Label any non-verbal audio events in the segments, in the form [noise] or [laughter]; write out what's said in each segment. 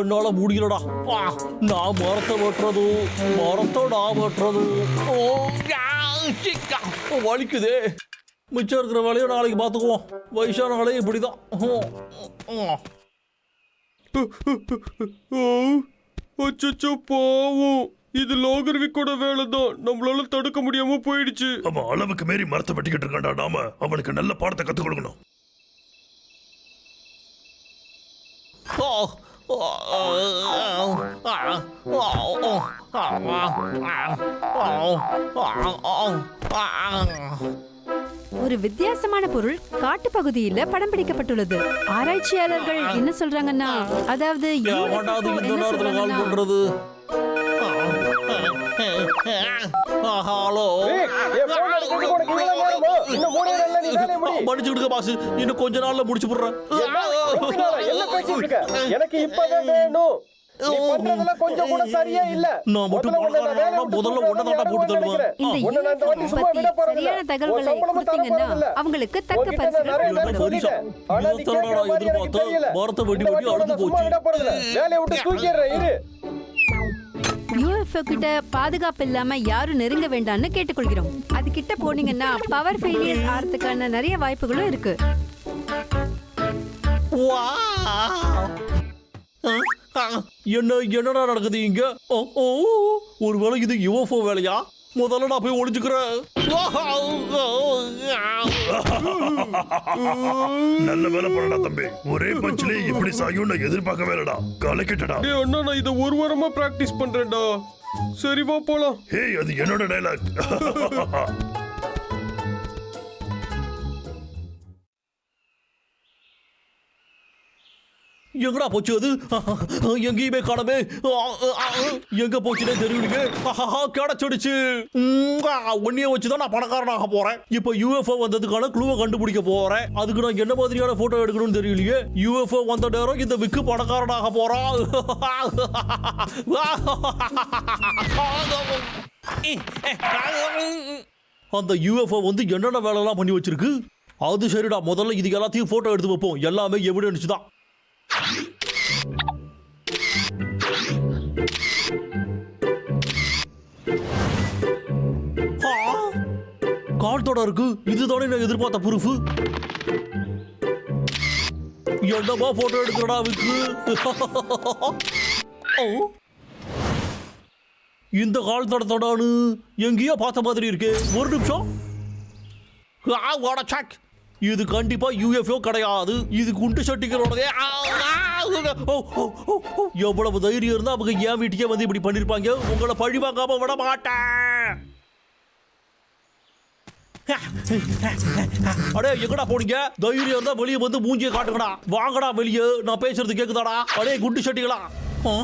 என்னால முடியலடா. வா, நான் மரத்தை வெட்டுறது மரத்தை நான் வெட்டுறது. ஓ, சிக்கா, வலிக்குதே. மிச்சம் இருக்கிற வேலையை நாளைக்கு பார்த்துக்குவோம். வயசான வேலையும் இப்படிதான். அச்சோ பாவம். இது லோகர்விக்கோட வேலை தான் நம்மளால தடுக்க முடியாம போயிடுச்சு. அவன் அளவுக்கு மீறி மரத்தை வெட்டிக்கிட்டு இருக்கான்டா நாம. அவனுக்கு நல்ல பாடத்தை கத்துக் கொடுக்கணும். ஓ, ஓ, ஆ, ஆ, ஓ, ஓ, ஆ, ஆ, ஓ, ஆ, ஆ. ஒரு வித்தியாசமான பொருள் காட்டுப்பகுதியில படம் பிடிக்கப்பட்டுள்ளது ஆராய்ச்சியாளர்கள் என்ன சொல்றாங்கன்னா அதாவது ஹலோ மன்னிச்சுடுங்க பாஸ் இன்னும் கொஞ்ச நாள்ல முடிச்சு போடுறேன். எனக்கு வேணும். கொஞ்சம் கூட சரியா இல்ல. நான் மட்டும் முதல்ல போட்டு தள்ளுவேன். சரியான தகவல்களை கொடுத்தீங்கன்னா. அவங்களுக்கு தக்க வெட்டி வெட்டி அழுது போச்சு. வேலையை விட்டு தூக்கிடுறேன் இரு. யூஎஃப்ஓ கிட்ட பாதுகாப்பு இல்லாம யாரும் நெருங்க வேண்டாம்னு கேட்டுக்கொள்கிறோம். அது கிட்ட போனீங்கன்னா பவர் ஃபெயிலியர்ஸ் ஆறதுக்கான நிறைய வாய்ப்புகளும் இருக்கு. என்ன என்னடா நடக்குது இங்க? ஓ, ஓ, ஒருவேளை இது யூஎஃப்ஓ வேலையா? முதல்ல நான் போய் ஒளிஞ்சுக்கிறேன். [laughs] நல்ல வேலை பண்ணடா தம்பி. ஒரே பஞ்சிலே இப்படி சாயும் நான் எதிர்பார்க்கவே இல்லடா. கலக்கிட்டடா டேய் அண்ணா நான் இதை ஒரு வாரமா பிராக்டிஸ் பண்றேன்டா. சரி வா போலாம். ஹேய் அது என்னோட டைலாக் [laughs] எங்கடா போச்சு அது? எங்கேயுமே காணமே. எங்க போச்சுனே தெரியலையே. கிடைச்சிடுச்சு. ஒன்னிய வச்சுதான் நான் பணக்காரனாக போறேன். இப்ப யூஎஃப்ஓ வந்ததுக்கான குழுவை கண்டுபிடிக்க போறேன். அதுக்கு நான் என்ன மாதிரியான போட்டோ எடுக்கணும்னு தெரியலையே. யூஎஃப்ஓ வந்த நேரம் இந்த விக்கு பணக்காரனாக போறான் அந்த யூஎஃப்ஓ வந்து என்னென்ன வேலைலாம் பண்ணி வச்சிருக்கு? அது சரிடா முதல்ல இது எல்லாத்தையும் போட்டோ எடுத்து வைப்போம். எல்லாமே எவிடன்ஸ் தான். ஆ, இருக்கு. இதுதானே நான் எதிர்பார்த்த ப்ரூஃப் என்னமா போட்டோ எடுக்கிறடா விக்கு இந்த கால் தொடான்னு எங்கேயோ பார்த்த மாதிரி இருக்கே. ஒரு நிமிஷம். ஆ, வாடா சாக் இது கண்டிப்பா யூஎஃப்ஓ கிடையாது. இது குண்டு சட்டிகளோடதே. எவ்வளவு தைரியம் இருந்தா அவங்க என் வீட்டுக்கே வந்து இப்படி பண்ணிருப்பாங்க. உங்களை பழி வாங்காம விட மாட்டேன். அடே எங்கடா போனீங்க? தைரியம் இருந்தா வெளியே வந்து மூஞ்சிய காட்டுங்கடா. வாங்கடா வெளியே. நான் பேசுறது கேக்குதாடா? அடே குண்டு சட்டிகளா? ஆ?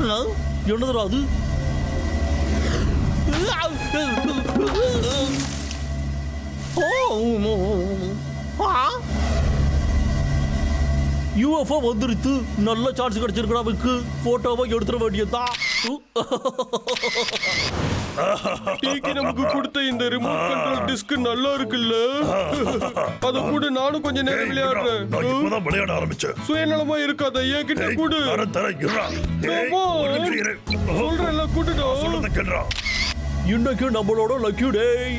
ஆ? என்னதுடா அது? யூஎஃப்ஓ வந்துருத்து நல்ல சான்ஸ் கிடைச்சிருக்கா அவருக்கு. போட்டோவை எடுத்துட வேண்டியதுதான். டீக்கு நமக்கு கொடுத்த இந்த ரிமோட் கண்ட்ரோல் டிஸ்க் நல்லா இருக்குல்ல? அத கூட நானும் கொஞ்ச நேரம். நான் விளையாடுறேன் இப்பதான் விளையாட ஆரம்பிச்சேன். சுயநலமா இருக்காத என்கிட்ட ஏய், கூடு. சொல்றேன்ல கேளுடா. இன்னைக்கு நம்மளோட லக்கி டேய்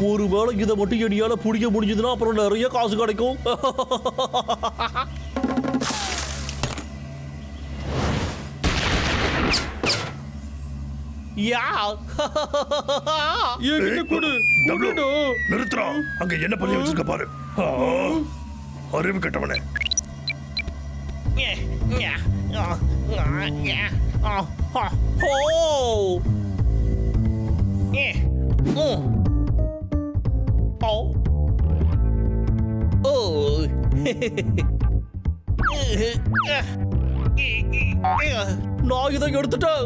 ஒருவேளை இதை மட்டும் எடியால பிடிக்க முடிஞ்சதுன்னா அப்புறம் நிறைய காசு கிடைக்கும். நிறுத்துடா. அங்க என்ன பண்ணி வச்சிருக்க பாரு. அறிவு கெட்டவனே. Oh! Oh! Oh! நான் இதை எடுத்துட்டேன்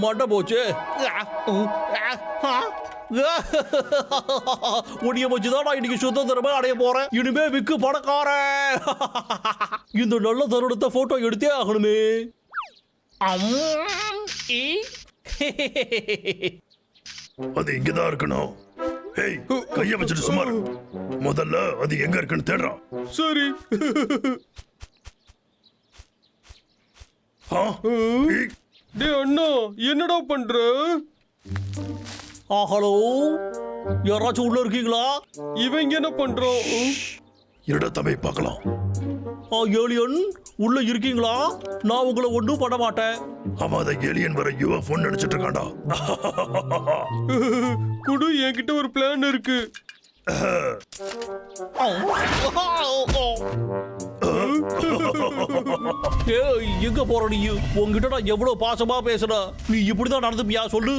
மண்டை போச்சு உடைய வச்சுதான் நான் இன்னைக்கு சுதந்திரமா அடைய போறேன் இனிமே விக்கு பணக்காரன் இந்த நல்ல தருணத்தை போட்டோ எடுத்தே ஆகணுமே அம், ஈ. [laughs] அது இங்கதான் இருக்கணும். ஏய் கைய வச்சுட்டு சுமார் முதல்ல அது எங்க இருக்குன்னு தேடுறான் சரி. டேய் அண்ணா என்னடா பண்ற? ஆ ஹலோ. யாராச்சும் உள்ள இருக்கீங்களா? இவன் இங்க என்ன பண்றான்? இருடா தம்பி பார்க்கலாம். ஆ ஏலியன். உள்ள இருக்கீங்களா? நான் உங்களை ஒன்றும் பண்ண மாட்டேன். அவன் அதை ஏலியன் வர யூஎஃப்ஓ நினைச்சிட்டு இருக்கான்டா. குடு என்கிட்ட ஒரு பிளான் இருக்கு. ஏய் எங்க போற நீ? உங்ககிட்ட நான் எவ்வளவு பாசமா பேசுறேன் நீ இப்படிதான் நடந்துப்பியா? சொல்லு.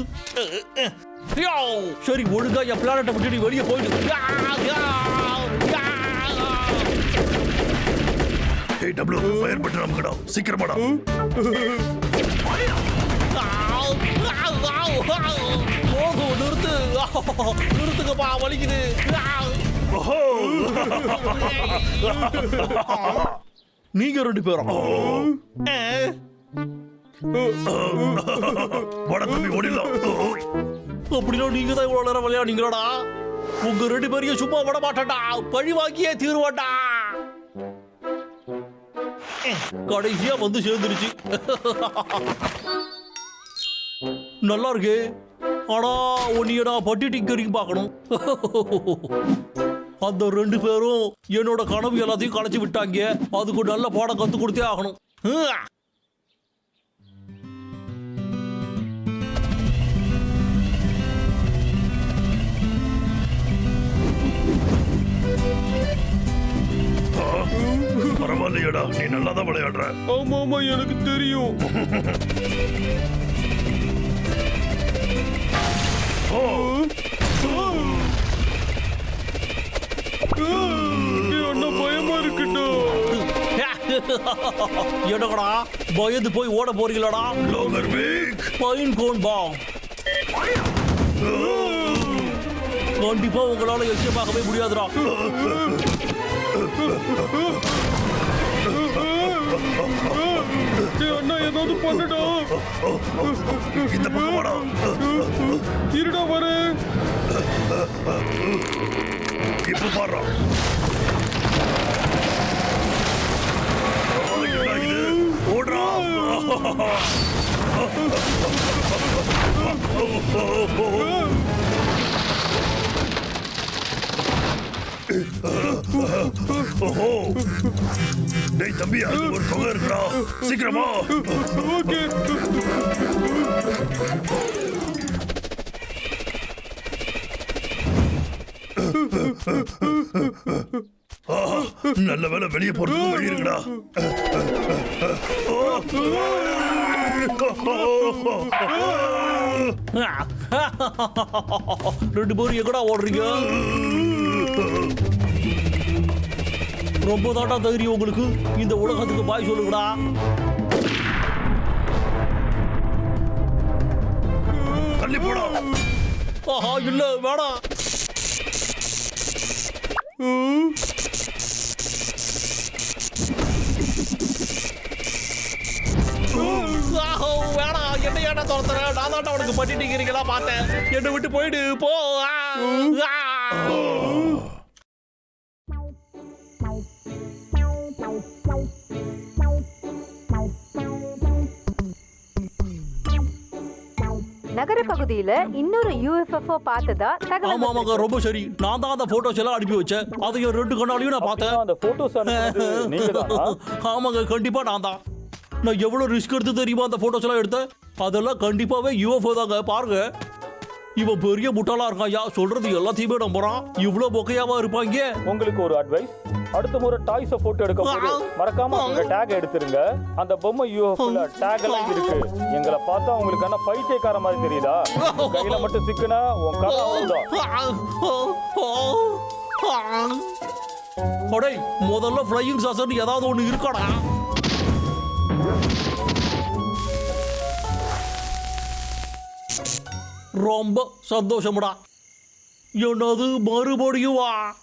சரி ஒழுங்கா என் பிளானட்டை விட்டு நீ வெளியே போயிடு. ஏய் டபுள் ஃபயர் பட்டு நமக்குடா சீக்கிரமாடா. போதும் நிறுத்து. நிறுத்துங்கப்பா வலிக்குது. ஓஹோ. நீங்க ரெண்டு பேரும். வாடா தம்பி ஓடிடலாம். அப்படின்னா நீங்க தான் இவ்வளவு நேரம் விளையாடுங்களா உங்க ரெண்டு பேரையும் சும்மா விட மாட்டேன்டா பழி வாங்கியே தீருவான்டா. கடைசியா வந்து சேர்ந்துருச்சு. நல்லா இருக்கு ஆனா உன்னைய பட்டி டிங்கரிங் பார்க்கணும். அந்த ரெண்டு பேரும் என்னோட கனவு எல்லாத்தையும் களைச்சு விட்டாங்க. அதுக்கு நல்ல பாடம் கத்து கொடுத்தே ஆகணும். பரவாயில்லையடா நீ நல்லா தான் விளையாடுற ஆமா ஆமா எனக்கு தெரியும் அண்ணா பயமா இருக்குடா என்னடா பயந்து போய் ஓட போறீங்களாடா லோகர் வீக் பைன் கோன் பாம் கண்டிப்பா உங்களால எச்சமாகவே முடியாதுடா டேய் அண்ணா ஏதாவது பண்ணுடா. இந்த பக்கம் வாடா. இருடா வரேன் இப்ப இது? ஓடுறா. ஓஹோ. டேய் தம்பி அது ஒரு தொகை இருக்குடா. சீக்கிரமா. ஓகே. நல்ல வேலை வெளியே போறதுக்கு வழி இருக்குடா. ரெண்டு பேரும் எங்கடா ஓடுறீங்க? ரொம்ப தாண்டா தைரியம் உங்களுக்கு. இந்த உலகத்துக்கு பாய் சொல்லுங்கடா. தள்ளி போடா. ஆஹா இல்ல வேணாம் என்ன துரத்துற? நான் தாண்டா உனக்கு பண்ணிட்டீங்கிறீங்களா பார்த்தேன். என்னை விட்டு போயிடு போ. நகர பகுதியில இன்னொரு யூஎஃப்எஃப்ஓ பார்த்ததா தகவல் ஆமா ஆமாங்க. ரொம்ப சரி. நான் தான் அந்த போட்டோஸ் எல்லாம் அனுப்பி வச்சேன். அதையும் ரெண்டு கண்ணாலையும் நான் பார்த்தேன். அந்த போட்டோஸ் [laughs] ஆமாங்க கண்டிப்பா நான் தான். நான் எவ்வளவு ரிஸ்க் எடுத்து தெரியுமா அந்த போட்டோஸ் எல்லாம் எடுத்தேன்? அதெல்லாம் கண்டிப்பாவே யூஎஃப்ஓ தாங்க. பாருங்க. இவன் பெரிய முட்டாளா இருக்கான் யா சொல்றது எல்லாத்தையுமே நம்புறான். இவ்வளவு பொக்கையாவா இருப்பாங்க? உங்களுக்கு ஒரு அட்வைஸ் அடுத்த முறை டாய்ஸ போட்டோ எடுக்க போது மறக்காம உங்க டேக் எடுத்துருங்க. அந்த பொம்மை யூஎஃப்ல டேக் எல்லாம் இருக்கு. எங்களை பார்த்தா உங்களுக்கு என்ன பைத்தியக்கார மாதிரி தெரியுதா? கையில மட்டும் சிக்குனா உன் கதை அவ்வளவுதான். அடே முதல்ல ஃப்ளையிங் சாசர் ஏதாவது ஒண்ணு இருக்காடா? ரொம்ப சந்தோஷமுடா. எனது மறுபடியும் வா.